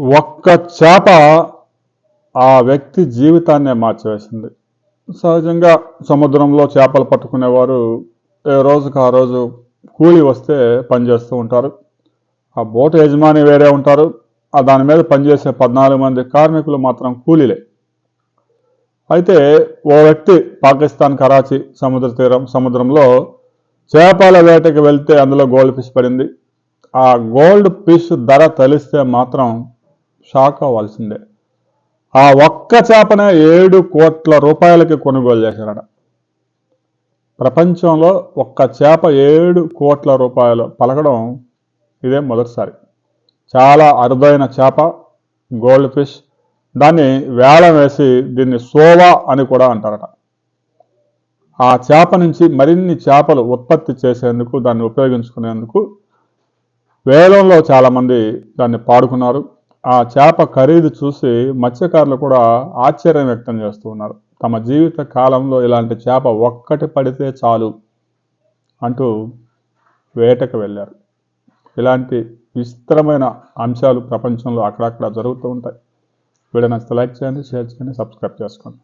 ఒక్క చేప ఆ వ్యక్తి జీవితాన్నే మార్చివేసింది. సహజంగా సముద్రంలో చేపలు పట్టుకునేవారు ఏ రోజుకు ఆ రోజు కూలి వస్తే పనిచేస్తూ ఉంటారు. ఆ బోట్ యజమాని వేరే ఉంటారు. ఆ దాని మీద పనిచేసే పద్నాలుగు మంది కార్మికులు మాత్రం కూలీలే. అయితే ఓ వ్యక్తి పాకిస్తాన్ కరాచీ సముద్ర తీరం సముద్రంలో చేపల వేటకి వెళ్తే అందులో గోల్డ్ ఫిష్ పడింది. ఆ గోల్డ్ ఫిష్ ధర తెలిస్తే మాత్రం షాక్ అవ్వాల్సిందే ఆ ఒక్క చేపనే ఏడు కోట్ల రూపాయలకి కొనుగోలు చేశారట. ప్రపంచంలో ఒక్క చేప ఏడు కోట్ల రూపాయలు పలకడం ఇదే మొదటిసారి. చాలా అరుదైన చేప గోల్డ్ ఫిష్. దాన్ని వేలం వేసి దీన్ని సోవా అని కూడా అంటారట. ఆ చేప నుంచి మరిన్ని చేపలు ఉత్పత్తి చేసేందుకు దాన్ని ఉపయోగించుకునేందుకు వేలంలో చాలామంది దాన్ని పాడుకున్నారు. ఆ చేప ఖరీదు చూసి మత్స్యకారులు కూడా ఆశ్చర్యం వ్యక్తం చేస్తూ ఉన్నారు. తమ జీవిత కాలంలో ఇలాంటి చేప ఒక్కటి పడితే చాలు అంటూ వేటకు వెళ్ళారు. ఇలాంటి విస్తరమైన అంశాలు ప్రపంచంలో అక్కడక్కడ జరుగుతూ ఉంటాయి. వీడియో నచ్చితే లైక్ చేయండి షేర్ చేయండి సబ్స్క్రైబ్ చేసుకోండి.